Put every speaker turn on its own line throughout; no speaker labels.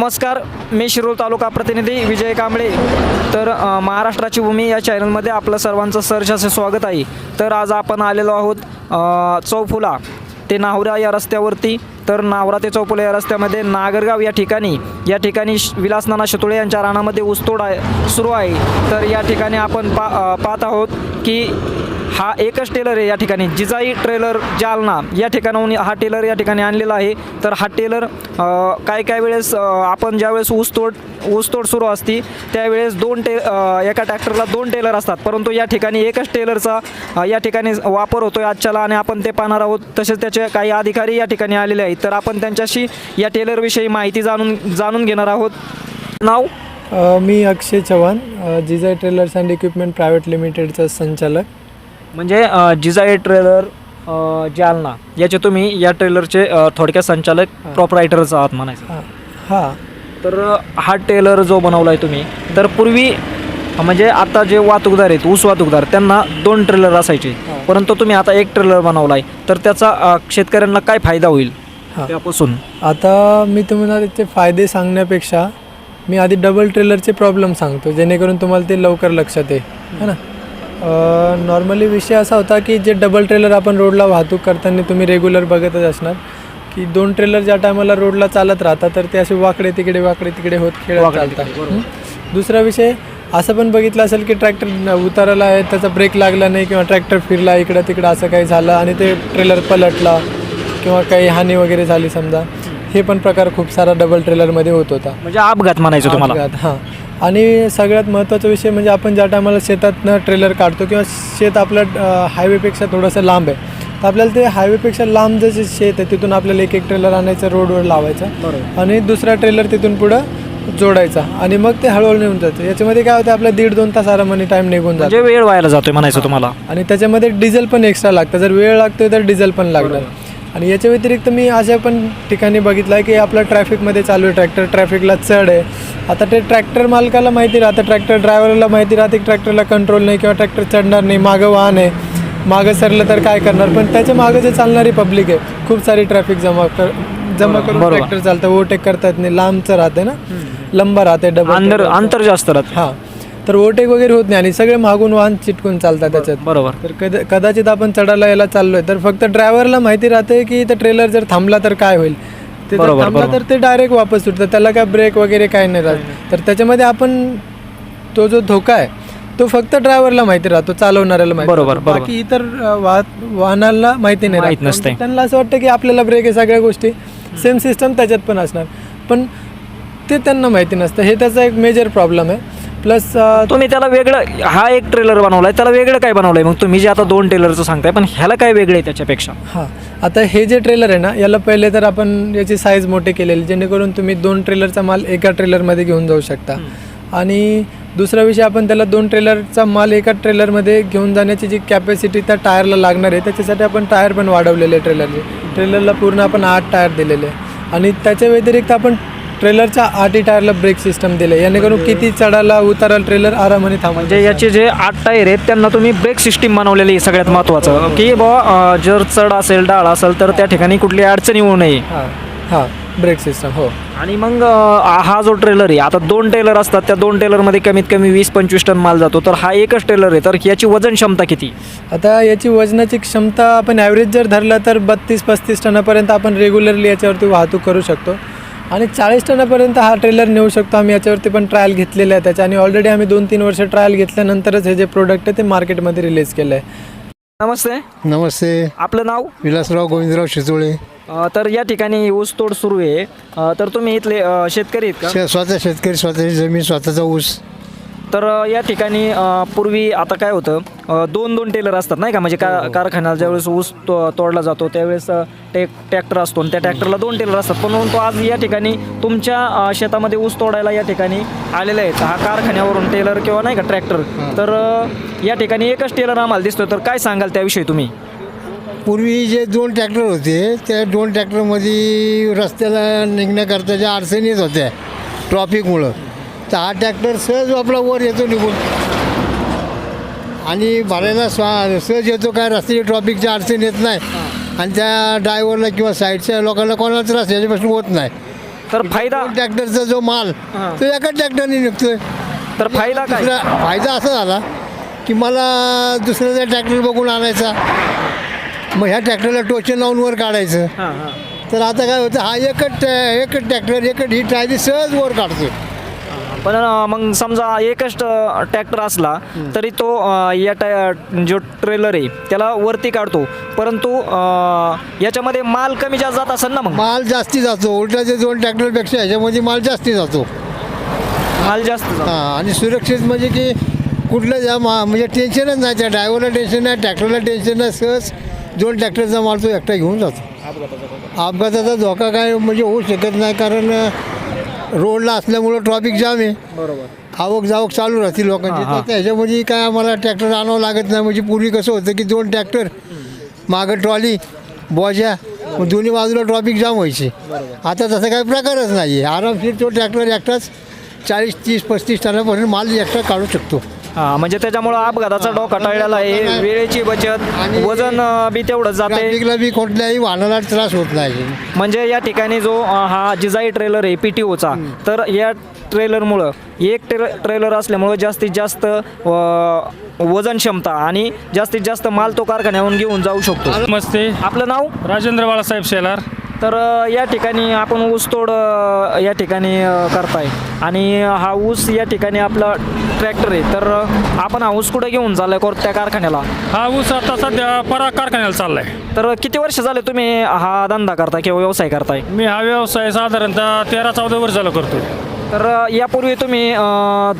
नमस्कार मी शिरोळ तालुका प्रतिनिधी विजय कांबळे. तर महाराष्ट्राची भूमी या चॅनलमध्ये आपलं सर्वांचं सहर्ष असे स्वागत आहे. तर आज आपण आलेलो आहोत चौफुला ते नाहुरा या रस्त्यावरती. तर नावरा ते चौफुला या रस्त्यामध्ये नागरगाव या ठिकाणी या ठिकाणी श- विलास नाना शतुळे यांच्या रानामध्ये ऊसतोड आहे सुरू आहे. तर या ठिकाणी आपण पा पाहत आहोत की हा एकच टेलर आहे या ठिकाणी. जिजाई ट्रेलर जालना या ठिकाणाहून हा टेलर या ठिकाणी आणलेला आहे. तर हा टेलर काय काय वेळेस आपण ज्यावेळेस ऊसतोड ऊसतोड सुरू असती त्यावेळेस दोन टे एका ट्रॅक्टरला दोन टेलर असतात. परंतु या ठिकाणी एकच टेलरचा या ठिकाणी वापर होतो आहे आजच्याला आणि आपण ते पाहणार आहोत. तसेच त्याचे काही अधिकारी या ठिकाणी आलेले आहेत. तर आपण त्यांच्याशी या टेलरविषयी माहिती जाणून जाणून घेणार आहोत. नाव?
मी Akshay Chavan Jijai trailers and equipment private लिमिटेडचा संचालक.
म्हणजे जिजाई ट्रेलर जालना याचे तुम्ही या ट्रेलरचे थोडक्यात संचालक प्रॉपरायटरच आहात म्हणायचं.
हां. हां.
तर हा टेलर जो बनवला आहे तुम्ही तर पूर्वी म्हणजे आता जे वाहतूकदार आहेत ऊस वाहतूकदार त्यांना दोन ट्रेलर असायचे. परंतु तुम्ही आता एक ट्रेलर बनवला आहे तर त्याचा शेतकऱ्यांना काय फायदा होईल त्यापासून?
आता मी तुम्हाला त्याचे फायदे सांगण्यापेक्षा मी आधी डबल ट्रेलरचे प्रॉब्लेम सांगतो जेणेकरून तुम्हाला ते लवकर लक्षात येईल. है ना? नॉर्मली विषय असा होता की जे डबल ट्रेलर आपण रोडला वाहतूक करताना तुम्ही रेग्युलर बघतच असणार. की दोन ट्रेलर ज्या टायमाला रोडला चालत राहतात तर ते असे वाकडे तिकडे वाकडे तिकडे होत खेळत चालतात? दुसरा विषय असं पण बघितलं असेल की ट्रॅक्टर उताराला आहे त्याचा ब्रेक लागला नाही किंवा ट्रॅक्टर फिरला इकडं तिकडं असं काही झालं आणि ते ट्रेलर पलटला किंवा काही हानी वगैरे झाली समजा. हे पण प्रकार खूप सारा डबल ट्रेलरमध्ये होत होता.
म्हणजे अपघात म्हणायचं तुम्हाला?
अपघात, हां. आणि सगळ्यात महत्त्वाचा विषय म्हणजे आपण ज्या टायमाला शेतातनं ट्रेलर काढतो किंवा शेत आपलं हायवेपेक्षा थोडंसं लांब आहे तर आपल्याला ते हायवेपेक्षा लांब जे शेत आहे तिथून आपल्याला एक एक ट्रेलर आणायचं रोडवर लावायचं आणि दुसरा ट्रेलर तिथून पुढं जोडायचा आणि मग ते हळूहळू निघून जातं. याच्यामध्ये काय होतं आपल्या दीड दोन तास आरामाने टाईम निघून जातो.
म्हणजे वेळ व्हायला जातोय म्हणायचं तुम्हाला.
आणि त्याच्यामध्ये डिझेल पण एक्स्ट्रा लागतं. जर वेळ लागतोय तर डिझेल पण लागणार. आणि याच्या व्यतिरिक्त मी अशा पण ठिकाणी बघितलं आहे की आपलं ट्रॅफिकमध्ये चालू आहे. ट्रॅक्टर ट्रॅफिकला चढ आहे. आता ते ट्रॅक्टर मालकाला माहिती राहतं. ट्रॅक्टर ड्रायव्हरला माहिती राहते की ट्रॅक्टरला कंट्रोल नाही किंवा ट्रॅक्टर चढणार नाही. मागं वाहन आहे. मागं सरलं तर काय करणार? पण त्याच्या मागं जे चालणारी पब्लिक आहे खूप सारी ट्रॅफिक जमा कर जमा करून. ट्रॅक्टर चालतं. ओव्हरटेक करता येत नाही. लांबचं राहते ना. लंबा राहते. डबल
अंतर अंतर जास्त राहत.
हां. तर ओव्हरटेक वगैरे होत नाही आणि सगळे मागून वाहन चिटकून चालतात त्याच्यात.
बरोबर.
तर कद कदाचित आपण चढायला यायला चाललोय तर फक्त ड्रायव्हरला माहिती राहते की इथं ट्रेलर जर थांबला तर काय होईल? ते जर थांबला. तर ते डायरेक्ट वापस सुटतं त्याला काय ब्रेक वगैरे काय नाही राहत. तर त्याच्यामध्ये आपण तो जो धोका आहे तो फक्त ड्रायव्हरला माहिती राहतो चालवणाऱ्याला माहिती
बरोबर.
बाकी इतर वाहनाला माहिती नाही राहत.
नसते.
त्यांना असं वाटतं की आपल्याला ब्रेक आहे सगळ्या गोष्टी. सेम सिस्टम त्याच्यात पण असणार. पण ते त्यांना माहिती नसतं. हे त्याचा एक मेजर प्रॉब्लेम आहे. प्लस
तुम्ही त्याला वेगळं हा एक ट्रेलर बनवलाय त्याला वेगळं काय बनवलंय? मग तुम्ही जे आता दोन ट्रेलरचं सांगताय पण ह्याला काय वेगळं आहे त्याच्यापेक्षा?
हां आता हे जे ट्रेलर आहे ना याला पहिले तर आपण याची साईज मोठी केलेली जेणेकरून तुम्ही दोन ट्रेलरचा माल एका ट्रेलरमध्ये घेऊन जाऊ शकता. आणि दुसरा विषय आपण त्याला दोन ट्रेलरचा माल एका ट्रेलरमध्ये घेऊन जाण्याची जी कॅपॅसिटी त्या टायरला लागणार आहे त्याच्यासाठी आपण टायर पण वाढवलेले ट्रेलरचे ट्रेलरला पूर्ण आपण आठ टायर दिलेले आहे. आणि त्याच्या व्यतिरिक्त आपण ट्रेलरच्या आठही टायरला ब्रेक सिस्टम दिले. जेणेकरून किती चढायला उताराला ट्रेलर आरामाने थांबा
म्हणजे याचे जे आठ टायर आहेत त्यांना तुम्ही ब्रेक सिस्टीम बनवलेली आहे सगळ्यात महत्त्वाचं. की बाबा जर चढ असेल डाळ असेल तर त्या ठिकाणी कुठली अडचण येऊ नये.
हां हां ब्रेक सिस्टम हो.
आणि मग हा जो ट्रेलर आहे आता दोन ट्रेलर असतात त्या दोन ट्रेलरमध्ये कमीत कमी वीस पंचवीस टन माल जातो. तर हा एकच ट्रेलर आहे तर याची वजन क्षमता किती?
आता याची वजनाची क्षमता आपण ॲव्हरेज जर धरला तर बत्तीस पस्तीस टनापर्यंत आपण रेग्युलरली याच्यावरती वाहतूक करू शकतो. आणि चाळीस टनापर्यंत हा ट्रेलर नेऊ शकतो. आम्ही याच्यावरती पण ट्रायल घेतलेले आहे त्याच्या आणि ऑलरेडी आम्ही दोन तीन वर्ष ट्रायल घेतल्यानंतरच हे जे प्रोडक्ट आहे ते मार्केटमध्ये रिलीज केलं आहे
नमस्ते.
नमस्ते.
आपलं नाव?
विलासराव गोविंदराव शिचोळे
अं, तर या ठिकाणी ऊस तोड सुरू आहे. अं, तर तुम्ही इथले अं, शेतकरी आहेत का?
शे स्वतः शेतकरी स्वतःची जमीन स्वतःचा ऊस.
तर या ठिकाणी पूर्वी आता काय होतं दोन दोन टेलर असतात नाही का? म्हणजे का कारखान्याला ज्यावेळेस ऊस तो तोडला जातो त्यावेळेस टेक ट्रॅक्टर असतो आणि त्या ट्रॅक्टरला दोन टेलर असतात. परंतु आज या ठिकाणी तुमच्या शेतामध्ये ऊस तोडायला या ठिकाणी आलेले आहेत हा कारखान्यावरून टेलर किंवा नाही का ट्रॅक्टर तर या ठिकाणी एकच टेलर आम्हाला दिसतोय. तर काय सांगाल त्याविषयी तुम्ही?
पूर्वी जे दोन ट्रॅक्टर होते त्या दोन ट्रॅक्टरमध्ये रस्त्याला निघण्याकरता ज्या अडचणी येत होत्या ट्रॉफिकमुळं तर हा ट्रॅक्टर सहज आपला वर येतो निघून. आणि भरायला स्वा सहज येतो काय रस्त्याची ट्रॉफिकची अडचण येत नाही. आणि त्या ड्रायव्हरला किंवा साईडच्या लोकांना कोणाला त्रास याच्यापासून होत नाही.
तर फायदा
ट्रॅक्टरचा जो माल. तो एका ट्रॅक्टरने निघतोय.
तर फायदा काय?
दुसरा फायदा असा झाला की मला दुसऱ्याचा ट्रॅक्टर बघून आणायचा. मग ह्या ट्रॅक्टरला टोचन लावून वर काढायचं. तर आता काय होतं हा एकच एकच ट्रॅक्टर एकच ही ट्रायली सहज वर काढतो
पण मग समजा एकच ट्रॅक्टर असला तरी तो या टाय जो ट्रेलर आहे त्याला वरती काढतो. परंतु याच्यामध्ये माल कमी जास्त जात असेल ना मग?
माल जास्ती जातो. उलटाचे दोन ट्रॅक्टरपेक्षा ह्याच्यामध्ये माल जास्ती जातो.
माल जास्त जातो.
हां आणि सुरक्षित म्हणजे की कुठलं ज्या मा म्हणजे टेन्शनच नाही त्या ड्रायव्हरला टेन्शन नाही ट्रॅक्टरला टेन्शन नाही सहज दोन ट्रॅक्टरचा माल तो एकटा घेऊन जातो. अपघाताचा धोका. काय म्हणजे होऊ शकत नाही कारण रोडला असल्यामुळं ट्रॉफिक जाम आहे.
बरोबर.
आवक जावक चालू राहते लोकांची. तर त्याच्यामध्ये काय आम्हाला ट्रॅक्टर आणावं लागत नाही. म्हणजे पूर्वी कसं होतं की दोन ट्रॅक्टर मागं ट्रॉली बोजा मग दोन्ही बाजूला ट्रॉफिक जाम व्हायची. आता तसं काही प्रकारच नाही आहे आरामशीर तो ट्रॅक्टर एकटाच चाळीस तीस पस्तीस टनापर्यंत माल एकटा काढू शकतो.
म्हणजे त्याच्यामुळं अपघाताचा डोका टाळलेला आहे. वेळेची बचत वजन बी तेवढंच जाते.
ट्रॅफिकला बी कुठल्याही वाहनाला त्रास होत नाही.
म्हणजे या ठिकाणी जो अं, हा जिजाई ट्रेलर आहे पी टी ओचा तर या ट्रेलरमुळं एक ट्रे ट्रेलर असल्यामुळं जास्तीत जास्त अं, वजन क्षमता आणि जास्तीत जास्त माल तो कारखान्याहून घेऊन जाऊ शकतो.
नमस्ते.
आपलं नाव?
राजेंद्र बाळासाहेब शेलार.
तर या ठिकाणी आपण ऊस तोड अ, या ठिकाणी करताय. आणि हा ऊस या ठिकाणी आपला ट्रॅक्टर आहे. तर आपण हा ऊस कुठे घेऊन चाललाय कोणत्या कारखान्याला?
हा ऊस आता सध्या पराग कारखान्याला चाललाय.
तर किती वर्ष झाले तुम्ही हा धंदा करताय किंवा व्यवसाय करताय?
मी हा व्यवसाय साधारणतः तेरा चौदा वर्ष झालं करतो
तर यापूर्वी तुम्ही अ,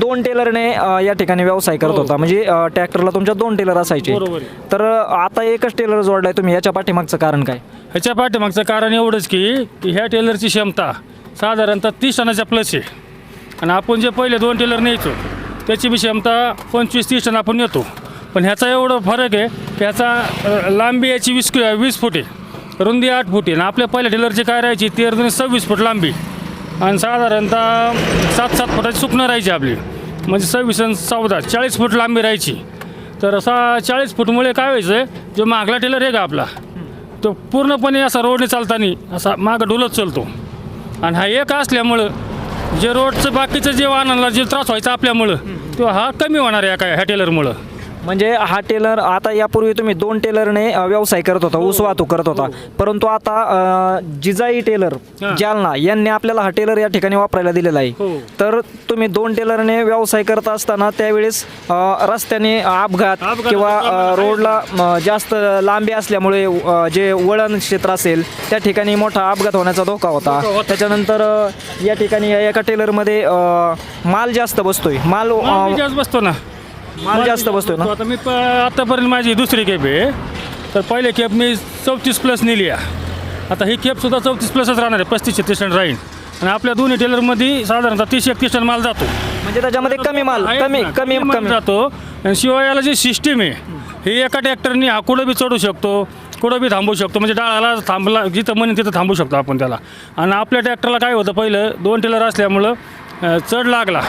दोन टेलरने अ, या ठिकाणी व्यवसाय करत होता. म्हणजे अ, ट्रॅक्टरला तुमच्या दोन टेलर असायचे.
बरोबर आहे.
तर अ, आता एकच टेलर जोडलाय. तुम्ही याच्या पाठीमागचं कारण काय?
ह्याच्या पाठीमागचं कारण एवढंच की की ह्या टेलरची क्षमता साधारणतः तीस टनाच्या प्लस आहे. आणि आपण जे पहिले दोन टेलर न्यायचो त्याची बी क्षमता पंचवीस तीस टन आपण नेतो. पण ह्याचा एवढं फरक आहे की ह्याचा अ, लांबी याची वीस कि- वीस फूट आहे. रुंदी आठ फूट आहे. आणि आपल्या पहिल्या टेलरची काय राहायची? तेरा दोन सव्वीस फूट लांबी. आणि साधारणतः सात सात फुटाची सुकणं राहायची आपली. म्हणजे सव्वीस आणि चौदा चाळीस फूट लांबी राहायची. तर असा चाळीस फूटमुळे काय व्हायचं जो मागला टेलर आहे का आपला तो पूर्णपणे असा रोडने चालताना असा मागं डुलत चालतो. आणि हा एक असल्यामुळं जे रोडचं बाकीचं जे वाहनाला जे त्रास व्हायचा आपल्यामुळं तो हा कमी होणार आहे काय ह्या टेलरमुळं.
म्हणजे हा टेलर आता यापूर्वी तुम्ही दोन टेलरने व्यवसाय करत होता ऊस वाहतूक करत होता. परंतु आता अ, जिजाई टेलर
हां.
जालना यांनी आपल्याला हा टेलर या ठिकाणी वापरायला दिलेला
हो.
आहे तर तुम्ही दोन टेलरने व्यवसाय करत असताना त्यावेळेस अ, रस्त्याने अपघात किंवा अ, रोडला जास्त लांबी असल्यामुळे अ, जे वळण क्षेत्र असेल त्या ठिकाणी मोठा अपघात होण्याचा धोका होता.
धोका होता.
त्याच्यानंतर अ, या ठिकाणी या एका टेलरमध्ये अ, माल जास्त बसतोय. माल अ,
माल जास्त बसतो ना.
माल जास्त बसतोय ना?
आता मी प आतापर्यंत माझी दुसरी खेप आहे. तर पहिले खेप मी चौतीस प्लस नेली आहे. आता ही खेपसुद्धा चौतीस प्लसच राहणार आहे पस्तीस छत्तीस टन राहील. आणि आपल्या दोन्ही टेलरमध्ये साधारणतः तीस एकतीस टन माल जातो.
म्हणजे त्याच्यामध्ये कमी माल कमी
ना,
कमी
माल
कमी.
जातो. आणि शिवाय याला जी सिस्टीम आहे ही एका ट्रॅक्टरनी हा कुठं बी चढू शकतो कुठं बी थांबू शकतो म्हणजे डाळाला थांबला जिथं म्हणेन तिथं थांबू शकतो आपण त्याला. आणि आपल्या ट्रॅक्टरला काय होतं पहिलं दोन टेलर असल्यामुळं अं, चढ लागला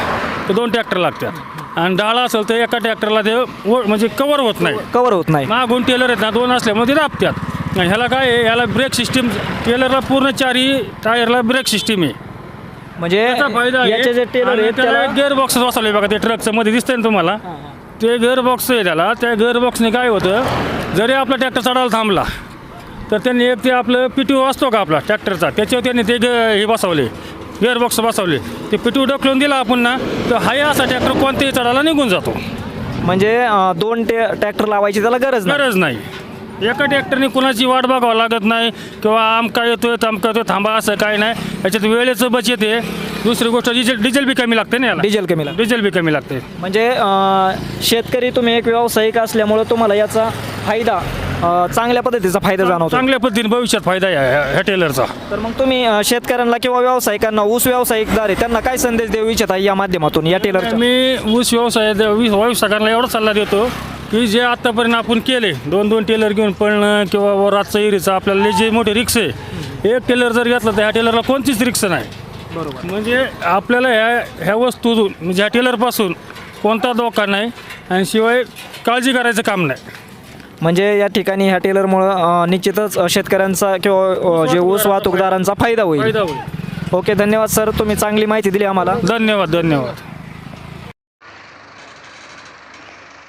तर दोन ट्रॅक्टर लागतात. आणि डाळा असेल तर एका ट्रॅक्टरला ते व- म्हणजे कवर होत नाही.
कव्हर होत नाही.
मागून टेलर आहेत ना दोन असल्यामुळे ते दाबतात आणि ह्याला काय आहे? ह्याला ब्रेक सिस्टीम टेलरला पूर्ण चारही टायरला ब्रेक सिस्टीम आहे.
म्हणजे
त्याचा फायदा आहे.
याचे जे टेलर
आणि
आहेत
त्याला
त्याला
गिअर बॉक्स बसवले बघा ते ट्रकचं मध्ये दिसतंय ना तुम्हाला? ते गिअर बॉक्स आहे त्याला. त्या गिअर बॉक्सने काय होतं? जरी आपला ट्रॅक्टर चढायला थांबला तर त्यांनी एक ते आपलं पी टी असतो का आपला ट्रॅक्टरचा त्याच्यावर त्यांनी ते ग- हे बसवले. गिअर बॉक्स बसवले. ते पी टी ढकलून दिला आपण ना तर हाय असा ट्रॅक्टर कोणत्याही चढायला निघून जातो.
म्हणजे अं, दोन टे ट्रॅक्टर लावायची त्याला गरज नाही.
गरज नाही. एका ट्रॅक्टरने कुणाची वाट बघावं लागत नाही किंवा आमका येतोय तमका येतोय थांबा असं काय नाही. याच्यात वेळेचं बचत आहे. दुसरी गोष्ट डिझेल डिझेल बी कमी लागते ना याला.
डिझेल कमी लागतं.
डिझेल बी कमी लागते.
म्हणजे अं, शेतकरी तुम्ही एक व्यावसायिक असल्यामुळे तुम्हाला याचा फायदा अं, चांगल्या पद्धतीचा फायदा जाणवतो.
चांगल्या पद्धतीने भविष्यात फायदा आहे ह्या ह्या टेलरचा.
तर मग तुम्ही अं, शेतकऱ्यांना किंवा व्यावसायिकांना ऊस व्यावसायिकदार आहे त्यांना काय संदेश देऊ इच्छिता या माध्यमातून या टेलरच्या?
मी ऊस व्यवसाय वीस व्यावसायिकांना एवढा सल्ला देतो की जे आत्तापर्यंत आपण केले दोन दोन टेलर घेऊन पळणं किंवा व रातचं इरीचं आपल्याला लय जे मोठे रिक्स आहे एक टेलर जर घेतला तर ह्या टेलरला कोणतीच रिक्स नाही.
बरोबर.
म्हणजे आपल्याला ह्या ह्या वस्तूतून म्हणजे ह्या टेलरपासून कोणता धोका नाही आणि शिवाय काळजी करायचं काम नाही.
म्हणजे या ठिकाणी ह्या टेलरमुळं निश्चितच शेतकऱ्यांचा किंवा जे ऊस वाहतूकदारांचा फायदा होईल.
फायदा होईल.
ओके धन्यवाद सर. तुम्ही चांगली माहिती दिली आम्हाला.
धन्यवाद धन्यवाद.